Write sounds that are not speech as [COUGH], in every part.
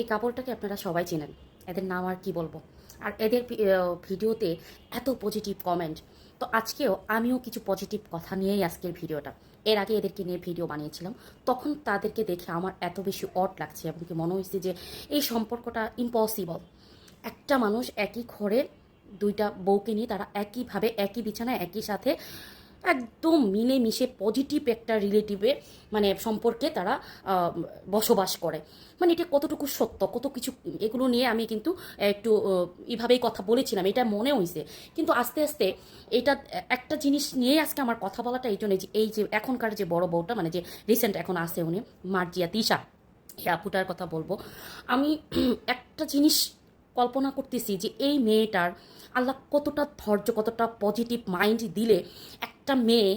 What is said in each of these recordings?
এই কাপড়টাকে আপনারা সবাই চেনেন। এদের নাম আর কি বলব? আর এদের ভিডিওতে এত পজিটিভ কমেন্ট তো আজকেও আমিও কিছু পজিটিভ কথা নিয়েই আজকের ভিডিওটা। এর আগে এদেরকে নিয়ে ভিডিও বানিয়েছিলাম। তখন তাদেরকে দেখে আমার এত বেশি অড লাগছে এবং কি মনে হয়েছে যে এই সম্পর্কটা ইম্পসিবল একটা মানুষ একই ঘরে দুইটা বউকে নিয়ে তারা একইভাবে, একই বিছানায়, একই সাথে একদম মিলে মিশে পজিটিভ একটা রিলেটিভে মানে সম্পর্কে তারা বসবাস করে। মানে এটা কতটুকু সত্য, কত কিছু, এগুলো নিয়ে আমি কিন্তু একটু এভাবেই কথা বলেছিলাম, এটা মনে হয়েছে কিন্তু আস্তে আস্তে এটা, একটা জিনিস নিয়ে আজকে আমার কথা বলাটা এই জন্য যে, এই যে এখনকার যে বড় বউটা মানে যে রিসেন্ট এখন আছে উনি, মার্জিয়া তিশা, এই কথা বলব। আমি [CLEARS THROAT] একটা জিনিস কল্পনা করতেছি যে, এই মেয়েটার আল্লাহ কতটা ধৈর্য, কতটা পজিটিভ মাইন্ড দিলে একটা মেয়ে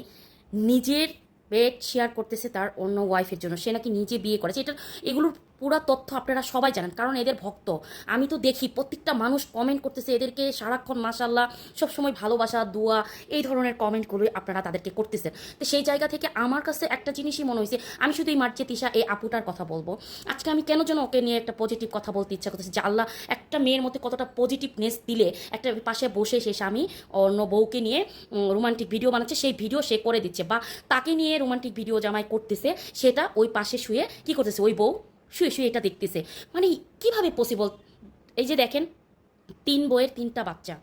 নিজের বেড শেয়ার করতেছে তার অন্য ওয়াইফের জন্য। সে নাকি নিজে বিয়ে করেছে। এটা এগুলোর পুরো তথ্য আপনারা সবাই জানেন, কারণ এদের ভক্ত। আমি তো দেখি প্রত্যেকটা মানুষ কমেন্ট করতেছে এদেরকে সারাক্ষণ মাসাল্লাহ সবসময় ভালোবাসা, দোয়া, এই ধরনের কমেন্টগুলো আপনারা তাদেরকে করতেছেন। তো সেই জায়গা থেকে আমার কাছে একটা জিনিসই মনে হয়েছে, আমি শুধু এই মার্চে তিশা এই আপুটার কথা বলব। আজকে আমি কেন যেন ওকে নিয়ে একটা পজিটিভ কথা বলতে ইচ্ছা করতেছি, যে আল্লাহ একটা মেয়ের মধ্যে কতটা পজিটিভনেস দিলে একটা পাশে বসে সে স্বামী অন্য বউকে নিয়ে রোমান্টিক ভিডিও বানাচ্ছে, সেই ভিডিও সে করে দিচ্ছে। বা তাকে নিয়ে রোমান্টিক ভিডিও জামাই করতেছে, সেটা ওই পাশে শুয়ে কি করতেছে? ওই বউ শুয়ে শুয়ে এটা দেখতেছে। মানে কীভাবে পসিবল এই যে দেখেন, তিন বইয়ের তিনটা বাচ্চা।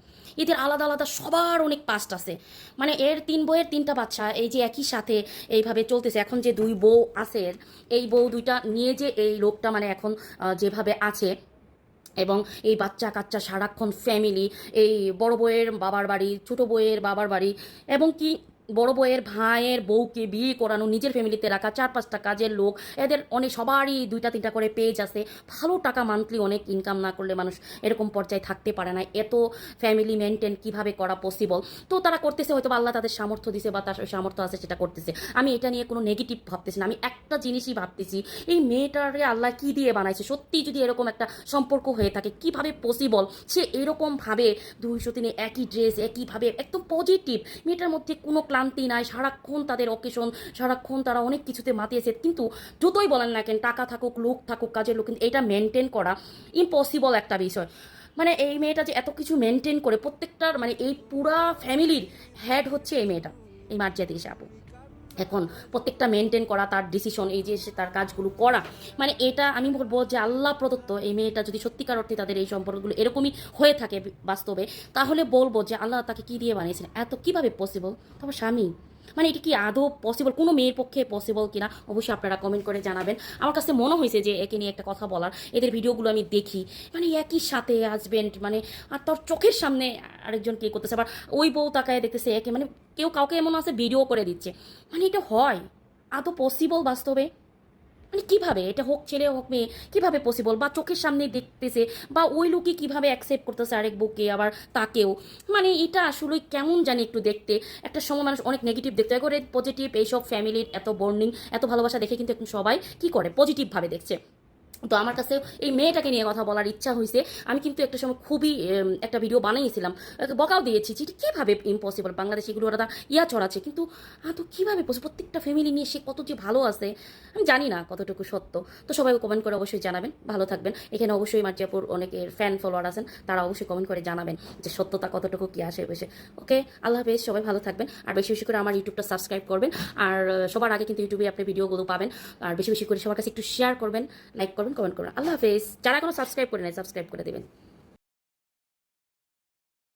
এদের আলাদা আলাদা সবার অনেক পাস্ট আছে। মানে এর তিন বইয়ের তিনটা বাচ্চা এই যে একই সাথে এইভাবে চলতেছে। এখন যে দুই বউ আছে এই বউ দুইটা নিয়ে যে এই লোকটা মানে এখন যেভাবে আছে এবং এই বাচ্চা কাচ্চা সারাক্ষণ ফ্যামিলি এই বড় বউয়ের বাবার বাড়ি, ছোট বউয়ের বাবার বাড়ি এবং কি বড় বউয়ের ভাইয়ের বউকে বিয়ে করানো, নিজের ফ্যামিলিতে রাখা, চার পাঁচটা কাজের লোক, এদের অনেক সবারই দুইটা তিনটা করে পেজ আছে। ভালো টাকা মান্থলি অনেক ইনকাম না করলে মানুষ এরকম পর্যায়ে থাকতে পারে না। এত ফ্যামিলি মেনটেন কীভাবে করা পসিবল তো তারা করতেছে হয়তো আল্লাহ তাদের সামর্থ্য দিছে বা তার সামর্থ্য আছে সেটা করতেছে। আমি এটা নিয়ে কোনো নেগেটিভ ভাবতেছি না। আমি একটা জিনিসই ভাবতেছি, এই মেয়েটারে আল্লাহ কি দিয়ে বানাইছে? সত্যি যদি এরকম একটা সম্পর্ক হয়ে থাকে, কীভাবে পসিবল সে এরকমভাবে দুইশো তিনে একই ড্রেস একইভাবে, একদম পজিটিভ মেয়েটার মধ্যে কোনো ক্লান্তি নাই, সারাক্ষণ তাদের অকেশন, সারাক্ষণ তারা অনেক কিছুতে মাতিয়েছে কিন্তু যতই বলেন না কেন, টাকা থাকুক, লোক থাকুক, কাজের লোক, কিন্তু এটা মেনটেন করা ইম্পসিবল একটা বিষয়। মানে এই মেয়েটা যে এত কিছু মেনটেন করে, প্রত্যেকটার মানে এই পুরা ফ্যামিলির হেড হচ্ছে এই মেয়েটা, এই মার্জিয়াতি আপু। এখন প্রত্যেকটা মেনটেন করা, তার ডিসিশন এই যে তার কাজগুলো করা। মানে এটা আমি বলব যে আল্লাহ প্রদত্ত এই মেয়েটা যদি সত্যিকার অর্থে তাদের এই সম্পর্কগুলো এরকমই হয়ে থাকে বাস্তবে, তাহলে বলব যে আল্লাহ তাকে কি দিয়ে বানিয়েছেন? এত কীভাবে পসিবল তারপর স্বামী মানে এটা কি আদৌ পসিবল কোনো মেয়ের পক্ষে পসিবল কিনা? অবশ্যই আপনারা কমেন্ট করে জানাবেন। আমার কাছে মনে হয়েছে যে একে নিয়ে একটা কথা বলার। এদের ভিডিওগুলো আমি দেখি। মানে একই সাথে হাজবেন্ড মানে আর তার চোখের সামনে আরেকজন কে করতেছে? আবার ওই বউ তাকায় দেখতেছে একে। মানে কেউ কাউকে এমন আছে ভিডিও করে দিচ্ছে। মানে এটা হয়। আদৌ পসিবল বাস্তবে? মানে কীভাবে? এটা হোক ছেলে, হোক মেয়ে, কীভাবে পসিবল বা চোখের সামনে দেখতেছে, বা ওই লোকই কীভাবে অ্যাকসেপ্ট করতেছে আরেক বুকে আবার তাকেও? মানে এটা আসলে কেমন জানি একটু দেখতে? একটা সময় মানুষ অনেক নেগেটিভ দেখতে। করে পজিটিভ এইসব ফ্যামিলির এত বর্নিং এত ভালোবাসা দেখে কিন্তু এখন সবাই কি করে? পজিটিভভাবে দেখছে। তো আমার কাছে এই মেয়েটাকে নিয়ে কথা বলার ইচ্ছা হয়েছে আমি কিন্তু একটা সময় খুবই একটা ভিডিও বানিয়েছিলাম বকাও দিয়েছি যে কীভাবে ইম্পসিবল বাংলাদেশে এগুলো ওরা ইয়া চড়াচ্ছে। কিন্তু তো কীভাবে? প্রত্যেকটা ফ্যামিলি নিয়ে সে কত যে ভালো আছে, আমি জানি না কতটুকু সত্য। তো সবাই কমেন্ট করে অবশ্যই জানাবেন। ভালো থাকবেন। এখানে অবশ্যই মার্জিয়াপুর অনেকের ফ্যান ফলোয়ার আছেন, তারা অবশ্যই কমেন্ট করে জানাবেন যে সত্যতা কতটুকু কী আসে বসে। ওকে আল্লাহ হাফেজ, সবাই ভালো থাকবেন। আর বেশি বেশি করে আমার ইউটিউবটা সাবস্ক্রাইব করবেন। আর, সবার আগে কিন্তু ইউটিউবে আপনি ভিডিওগুলো পাবেন। আর বেশি বেশি করে সবার কাছে একটু শেয়ার করবেন লাইক করবেন। কমেন্ট করবেন আল্লাহ হাফেজ। যারা এখনও সাবস্ক্রাইব করে নেয় সাবস্ক্রাইব করে দেবেন।